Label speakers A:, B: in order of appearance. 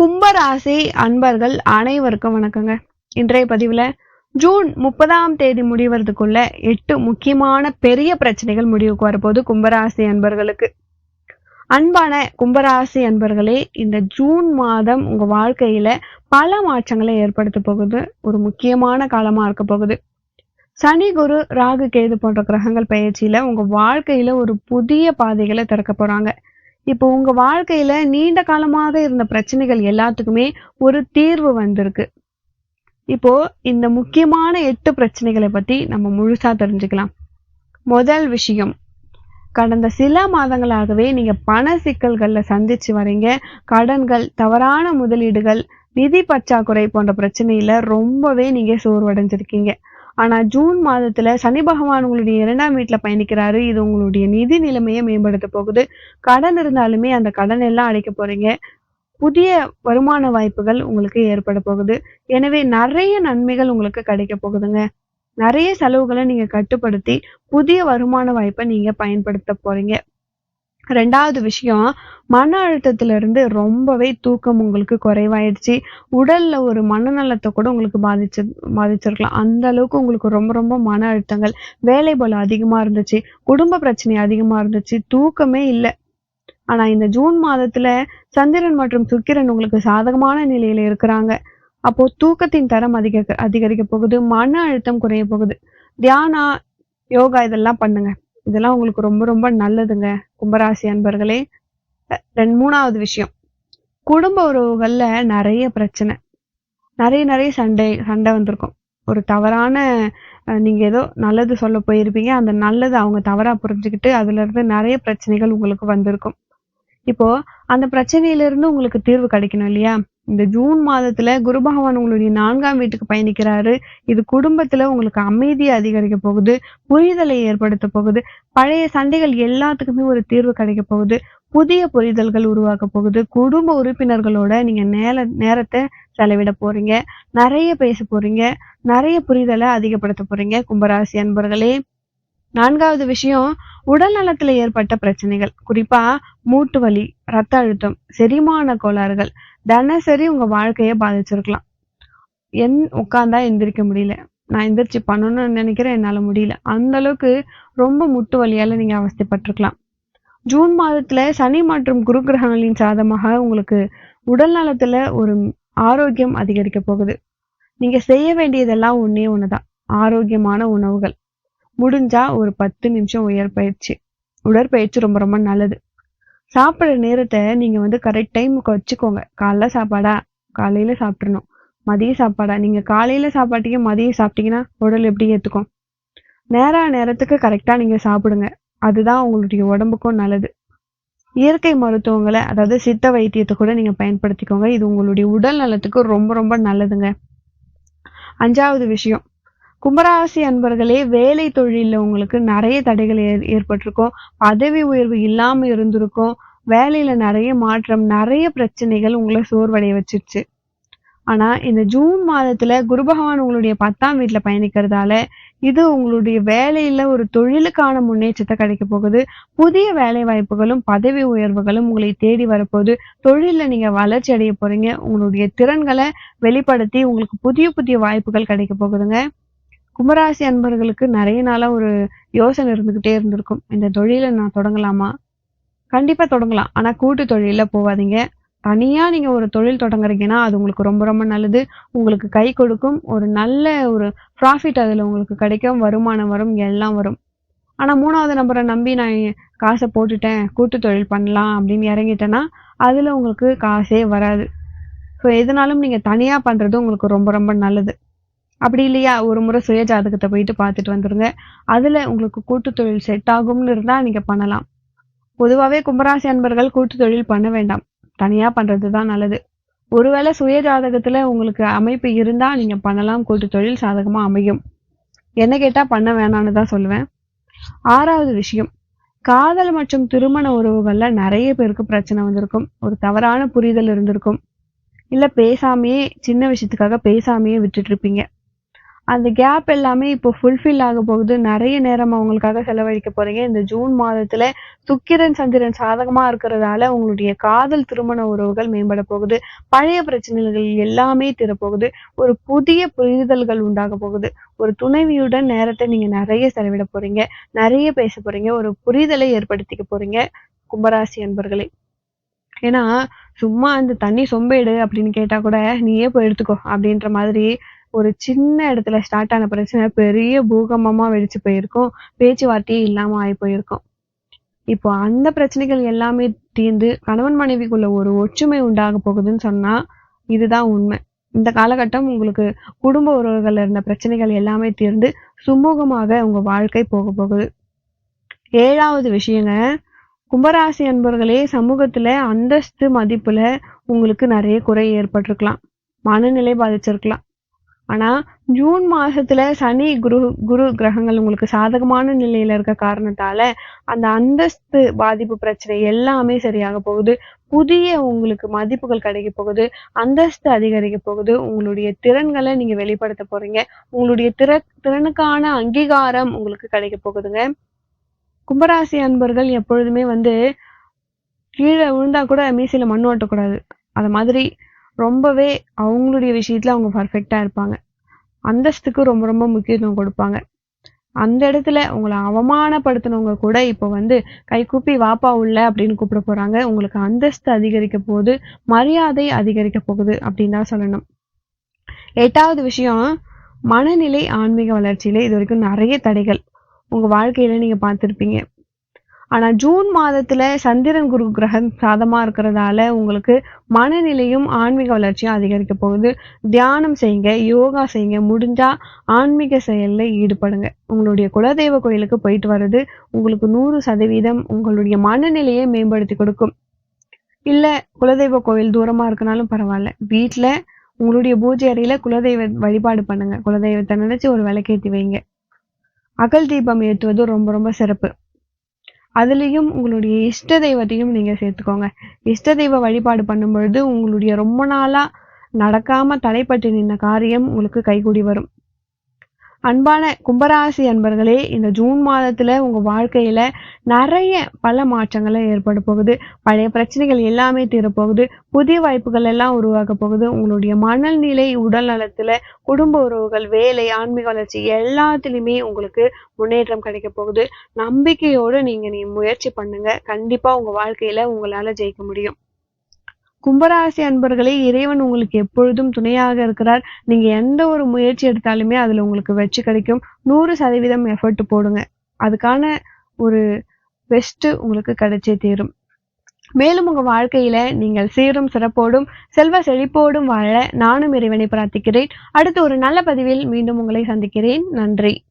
A: கும்பராசி அன்பர்கள் அனைவருக்கும் வணக்கங்க. இன்றைய பதிவுல ஜூன் முப்பதாம் தேதி முடிவதுக்குள்ள எட்டு முக்கியமான பெரிய பிரச்சனைகள் முடிவுக்கு வரப்போது கும்பராசி அன்பர்களுக்கு. அன்பான கும்பராசி அன்பர்களே இந்த ஜூன் மாதம் உங்க வாழ்க்கையில பல மாற்றங்களை ஏற்படுத்த போகுது. ஒரு முக்கியமான காலமா இருக்க போகுது. சனி குரு ராகு கேது போன்ற கிரகங்கள் பயிற்சியில உங்க வாழ்க்கையில ஒரு புதிய பாதைகளை திறக்க போறாங்க. இப்போ உங்க வாழ்க்கையில நீண்ட காலமாக இருந்த பிரச்சனைகள் எல்லாத்துக்குமே ஒரு தீர்வு வந்திருக்கு. இப்போ இந்த முக்கியமான எட்டு பிரச்சனைகளை பத்தி நம்ம முழுசா தெரிஞ்சுக்கலாம். முதல் விஷயம் கடந்த சில மாதங்களாகவே நீங்க பண சிக்கல்கள்ல சந்திச்சு வரீங்க கடன்கள் தவறான முதலீடுகள் நிதி பற்றாக்குறை போன்ற பிரச்சனையில ரொம்பவே நீங்க சோர்வடைஞ்சிருக்கீங்க. ஆனா ஜூன் மாதத்துல சனி பகவான் உங்களுடைய இரண்டாம் வீட்டுல பயணிக்கிறாரு. இது உங்களுடைய நிதி நிலைமையை மேம்படுத்த போகுது. கடன் இருந்தாலுமே அந்த கடன் எல்லாம் அடைக்க போறீங்க. புதிய வருமான வாய்ப்புகள் உங்களுக்கு ஏற்பட போகுது. எனவே நிறைய நன்மைகள் உங்களுக்கு கிடைக்க போகுதுங்க. நிறைய செலவுகளை நீங்க கட்டுப்படுத்தி புதிய வருமான வாய்ப்பை நீங்க பயன்படுத்த போறீங்க. ரெண்டாவது விஷயம் மன அழுத்தத்திலிருந்து ரொம்பவே தூக்கம் உங்களுக்கு குறைவாயிடுச்சு. உடல்ல ஒரு மனநலத்தை கூட உங்களுக்கு பாதிச்சு பாதிச்சிருக்கலாம். அந்த அளவுக்கு உங்களுக்கு ரொம்ப ரொம்ப மன அழுத்தங்கள். வேலை போல அதிகமா இருந்துச்சு. குடும்ப பிரச்சனை அதிகமா இருந்துச்சு. தூக்கமே இல்லை. ஆனா இந்த ஜூன் மாதத்துல சந்திரன் மற்றும் சுக்கிரன் உங்களுக்கு சாதகமான நிலையில இருக்கிறாங்க. அப்போ தூக்கத்தின் தரம் அதிக அதிகரிக்க போகுது. மன அழுத்தம் குறைய போகுது. தியானா யோகா இதெல்லாம் பண்ணுங்க. இதெல்லாம் உங்களுக்கு ரொம்ப ரொம்ப நல்லதுங்க கும்பராசி அன்பர்களே. ரெண்டு மூணாவது விஷயம். குடும்ப உறவுகள்ல நிறைய பிரச்சனை. நிறைய நிறைய சண்டை சண்டை வந்திருக்கும். ஒரு தவறான நீங்க ஏதோ நல்லது சொல்ல போயிருப்பீங்க. அந்த நல்லது அவங்க தவறா புரிஞ்சுக்கிட்டு அதுல இருந்து நிறைய பிரச்சனைகள் உங்களுக்கு வந்திருக்கும். இப்போ அந்த பிரச்சனையில இருந்து உங்களுக்கு தீர்வு கிடைக்கணும் இல்லையா? இந்த ஜூன் மாதத்துல குரு பகவான் உங்களுடைய நான்காம் வீட்டுக்கு பயணிக்கிறாரு. இது குடும்பத்துல உங்களுக்கு அமைதியை அதிகரிக்க போகுது. புரிதலை ஏற்படுத்த போகுது. பழைய சண்டைகள் எல்லாத்துக்குமே ஒரு தீர்வு கிடைக்க போகுது. புதிய புரிதல்கள் உருவாக்க போகுது. குடும்ப உறுப்பினர்களோட நீங்க நேர நேரத்தை செலவிட போறீங்க. நிறைய பேச போறீங்க. நிறைய புரிதலை அதிகப்படுத்த போறீங்க. கும்பராசி அன்பர்களே. நான்காவது விஷயம் உடல் நலத்துல ஏற்பட்ட பிரச்சனைகள். குறிப்பா மூட்டு வலி ரத்த அழுத்தம் செரிமான கோளாறுகள். தினசரி உங்க வாழ்க்கைய பாதிச்சிருக்கலாம். என் உட்காந்தா எந்திரிக்க முடியல. நான் எந்திரிச்சு பண்ணணும்னு நினைக்கிறேன் என்னால முடியல. அந்த அளவுக்கு ரொம்ப முட்டு வலியால நீங்க அவஸ்தைப்பட்டிருக்கலாம். ஜூன் மாதத்துல சனி மற்றும் குரு கிரகங்களின் சாதமாக உங்களுக்கு உடல் நலத்துல ஒரு ஆரோக்கியம் அதிகரிக்க போகுது. நீங்க செய்ய வேண்டியதெல்லாம் ஒன்னே ஒண்ணுதான். ஆரோக்கியமான உணவுகள். முடிஞ்சா ஒரு பத்து நிமிஷம் உயற்பயிற்சி உடற்பயிற்சி ரொம்ப ரொம்ப நல்லது. சாப்பிட்ற நேரத்தை நீங்க வந்து கரெக்ட் டைமுக்கு வச்சுக்கோங்க. காலைல சாப்பாடா? காலையில சாப்பிட்றணும் மதிய சாப்பாடா? நீங்க காலையில சாப்பாட்டிங்க மதியம் சாப்பிட்டீங்கன்னா உடல் எப்படி ஏத்துக்கும்? நேரா நேரத்துக்கு கரெக்டா நீங்க சாப்பிடுங்க. அதுதான் உங்களுடைய உடம்புக்கும் நல்லது. இயற்கை மருத்துவங்களை அதாவது சித்த வைத்தியத்தை கூட நீங்க பயன்படுத்திக்கோங்க. இது உங்களுடைய உடல் நலத்துக்கு ரொம்ப ரொம்ப நல்லதுங்க. அஞ்சாவது விஷயம். கும்பராசி அன்பர்களே வேலை தொழிலில் உங்களுக்கு நிறைய தடைகள் ஏற்பட்டிருக்கும். பதவி உயர்வு இல்லாமல் இருந்திருக்கும். வேலையில நிறைய மாற்றம் நிறைய பிரச்சனைகள் உங்களை சோர்வடைய வச்சிருச்சு. ஆனா இந்த ஜூன் மாதத்துல குரு பகவான் உங்களுடைய பத்தாம் வீட்டுல பயணிக்கிறதால இது உங்களுடைய வேலையில ஒரு தொழிலுக்கான முன்னேற்றத்தை கிடைக்க போகுது. புதிய வேலை வாய்ப்புகளும் பதவி உயர்வுகளும் உங்களை தேடி வரப்போகுது. தொழில நீங்க வளர்ச்சி அடைய போறீங்க. உங்களுடைய திறன்களை வெளிப்படுத்தி உங்களுக்கு புதிய புதிய வாய்ப்புகள் கிடைக்க போகுதுங்க. கும்பராசி அன்பர்களுக்கு நிறைய நாளாக ஒரு யோசனை இருந்துக்கிட்டே இருந்திருக்கும். இந்த தொழிலை நான் தொடங்கலாமா? கண்டிப்பாக தொடங்கலாம். ஆனால் கூட்டு தொழிலில் போகாதீங்க தனியாக நீங்கள் ஒரு தொழில் தொடங்குறீங்கன்னா அது உங்களுக்கு ரொம்ப ரொம்ப நல்லது. உங்களுக்கு கை கொடுக்கும். ஒரு நல்ல ஒரு ப்ராஃபிட் அதில் உங்களுக்கு கிடைக்கும். வருமானம் வரும். எல்லாம் வரும். ஆனால் மூணாவது நம்பரை நம்பி நான் காசை போட்டுட்டேன். கூட்டு தொழில் பண்ணலாம் அப்படின்னு இறங்கிட்டேன்னா அதில் உங்களுக்கு காசே வராது. ஸோ எதுனாலும் நீங்கள் தனியாக பண்ணுறது உங்களுக்கு ரொம்ப ரொம்ப நல்லது. அப்படி இல்லையா? ஒரு முறை சுய ஜாதகத்தை போயிட்டு பார்த்துட்டு வந்துருங்க. அதுல உங்களுக்கு கூட்டு தொழில் செட் ஆகும்னு இருந்தா நீங்க பண்ணலாம். பொதுவாகவே கும்பராசி அன்பர்கள் கூட்டு தொழில் பண்ண வேண்டாம். தனியா பண்றது தான் நல்லது. ஒருவேளை சுய ஜாதகத்துல உங்களுக்கு அமைப்பு இருந்தா நீங்க பண்ணலாம். கூட்டு தொழில் சாதகமா அமையும். என்ன கேட்டா பண்ண வேணாம்னு தான் சொல்லுவேன். ஆறாவது விஷயம். காதல் மற்றும் திருமண உறவுகள்ல நிறைய பேருக்கு பிரச்சனை வந்திருக்கும். ஒரு தவறான புரிதல் இருந்திருக்கும். இல்ல பேசாமையே சின்ன விஷயத்துக்காக பேசாமையே விட்டுட்டு இருப்பீங்க. அந்த கேப் எல்லாமே இப்போ ஃபுல்ஃபில் ஆக போகுது. நிறைய நேரம் அவங்களுக்காக செலவழிக்க போறீங்க. இந்த ஜூன் மாதத்துல சுக்கிரன் சந்திரன் சாதகமா இருக்கிறதால உங்களுடைய காதல் திருமண உறவுகள் மேம்பட போகுது. பழைய பிரச்சனைகள் எல்லாமே திறப்போகுது ஒரு புதிய புரிதல்கள் உண்டாக போகுது. ஒரு துணைவியுடன் நேரத்தை நீங்க நிறைய செலவிட போறீங்க. நிறைய பேச போறீங்க. ஒரு புரிதலை ஏற்படுத்திக்க போறீங்க. கும்பராசி அன்பர்களே. ஏன்னா சும்மா அந்த தண்ணி சொம்பேடு அப்படின்னு கேட்டா கூட நீயே போய் எடுத்துக்கோ அப்படின்ற மாதிரி ஒரு சின்ன இடத்துல ஸ்டார்ட் ஆன பிரச்சனை பெரிய பூகம்பமா வெடிச்சு போயிருக்கும். பேச்சுவார்த்தையே இல்லாம ஆகி போயிருக்கும். இப்போ அந்த பிரச்சனைகள் எல்லாமே தீர்ந்து கணவன் மனைவிக்குள்ள ஒரு ஒற்றுமை உண்டாக போகுதுன்னு சொன்னா இதுதான் உண்மை. இந்த காலகட்டம் உங்களுக்கு குடும்ப உறவுகள் இருந்த பிரச்சனைகள் எல்லாமே தீர்ந்து சுமூகமாக உங்க வாழ்க்கை போக போகுது. ஏழாவது விஷயங்க கும்பராசி அன்பர்களே சமூகத்துல அந்தஸ்து மதிப்புல உங்களுக்கு நிறைய குறை ஏற்பட்டிருக்கலாம். மனநிலை பாதிச்சிருக்கலாம். ஆனால் ஜூன் மாதத்தில் சனி குரு குரு கிரகங்கள் உங்களுக்கு சாதகமான நிலையில இருக்க காரணத்தால் அந்த அந்தஸ்து பாதிப்பு பிரச்சனை எல்லாமே சரியாக போகுது. புதிய உங்களுக்கு மதிப்புகள் கிடைக்க போகுது. அந்தஸ்து அதிகரிக்க போகுது. உங்களுடைய திறன்களை நீங்கள் வெளிப்படுத்த போறீங்க. உங்களுடைய திற திறனுக்கான அங்கீகாரம் உங்களுக்கு கிடைக்க போகுதுங்க. கும்பராசி அன்பர்கள் எப்பொழுதுமே வந்து கீழே விழுந்தா கூட மீசையில் மண் ஓட்டக்கூடாது. அது மாதிரி ரொம்பவே அவங்களுடைய விஷயத்துல அவங்க பர்ஃபெக்டாக இருப்பாங்க. அந்தஸ்துக்கு ரொம்ப ரொம்ப முக்கியத்துவம் கொடுப்பாங்க. அந்த இடத்துல உங்களை அவமானப்படுத்தினவங்க கூட இப்போ வந்து கைகூப்பி வாப்பா உள்ள அப்படின்னு கூப்பிட போறாங்க. உங்களுக்கு அந்தஸ்து அதிகரிக்க போகுது மரியாதை அதிகரிக்க போகுது அப்படின்னு தான் சொல்லணும். எட்டாவது விஷயம் மனநிலை ஆன்மீக வளர்ச்சியில இது வரைக்கும் நிறைய தடைகள். உங்க வாழ்க்கையில நீங்க பார்த்துருப்பீங்க. ஆனா ஜூன் மாதத்துல சந்திரன் குரு கிரகம் சாதமா இருக்கிறதால உங்களுக்கு மனநிலையும் ஆன்மீக வளர்ச்சியும் அதிகரிக்க போகுது. தியானம் செய்யுங்க யோகா செய்யுங்க முடிஞ்சா ஆன்மீக செயல்ல ஈடுபடுங்க. உங்களுடைய குலதெய்வ கோயிலுக்கு போயிட்டு வர்றது உங்களுக்கு நூறு சதவீதம் உங்களுடைய மனநிலையை மேம்படுத்தி கொடுக்கும். இல்ல குலதெய்வ கோயில் தூரமா இருக்கனாலும் பரவாயில்ல. வீட்டில் உங்களுடைய பூஜை அறையில குலதெய்வ வழிபாடு பண்ணுங்க. குலதெய்வத்தை நினைச்சு ஒரு விளக்கேற்றி வைங்க. அகல் தீபம் ஏற்றுவது ரொம்ப ரொம்ப சிறப்பு. அதுலேயும் உங்களுடைய இஷ்ட தெய்வத்தையும் நீங்க சேர்த்துக்கோங்க. இஷ்ட தெய்வ வழிபாடு பண்ணும் பொழுது உங்களுடைய ரொம்ப நாளா நடக்காம தடைப்பட்டு நின்ன காரியம் உங்களுக்கு கைகூடி வரும். அன்பான கும்பராசி அன்பர்களே இந்த ஜூன் மாதத்துல உங்க வாழ்க்கையில நிறைய பல மாற்றங்களை ஏற்பட போகுது. பழைய பிரச்சனைகள் எல்லாமே தீரப்போகுது. புதிய வாய்ப்புகள் எல்லாம் உருவாக போகுது. உங்களுடைய மனநிலை உடல் நலத்துல குடும்ப உறவுகள் வேலை ஆன்மீக வளர்ச்சி எல்லாத்துலயுமே உங்களுக்கு முன்னேற்றம் கிடைக்க போகுது. நம்பிக்கையோடு நீங்க நீ முயற்சி பண்ணுங்க. கண்டிப்பா உங்க வாழ்க்கையில உங்களால ஜெயிக்க முடியும். கும்பராசி அன்பர்களே இறைவன் உங்களுக்கு எப்பொழுதும் துணையாக இருக்கிறார். நீங்க எந்த ஒரு முயற்சி எடுத்தாலுமே அதுல உங்களுக்கு வெற்றி கிடைக்கும். நூறு சதவீதம் எஃபர்ட் போடுங்க. அதுக்கான ஒரு பெஸ்ட் உங்களுக்கு கிடைச்சே தீரும். மேலும் உங்க வாழ்க்கையில நீங்கள் சீரும் சிறப்போடும் செல்வ செழிப்போடும் வாழ நானும் இறைவனை பிரார்த்திக்கிறேன். அடுத்து ஒரு நல்ல பதிவில் மீண்டும் உங்களை சந்திக்கிறேன். நன்றி.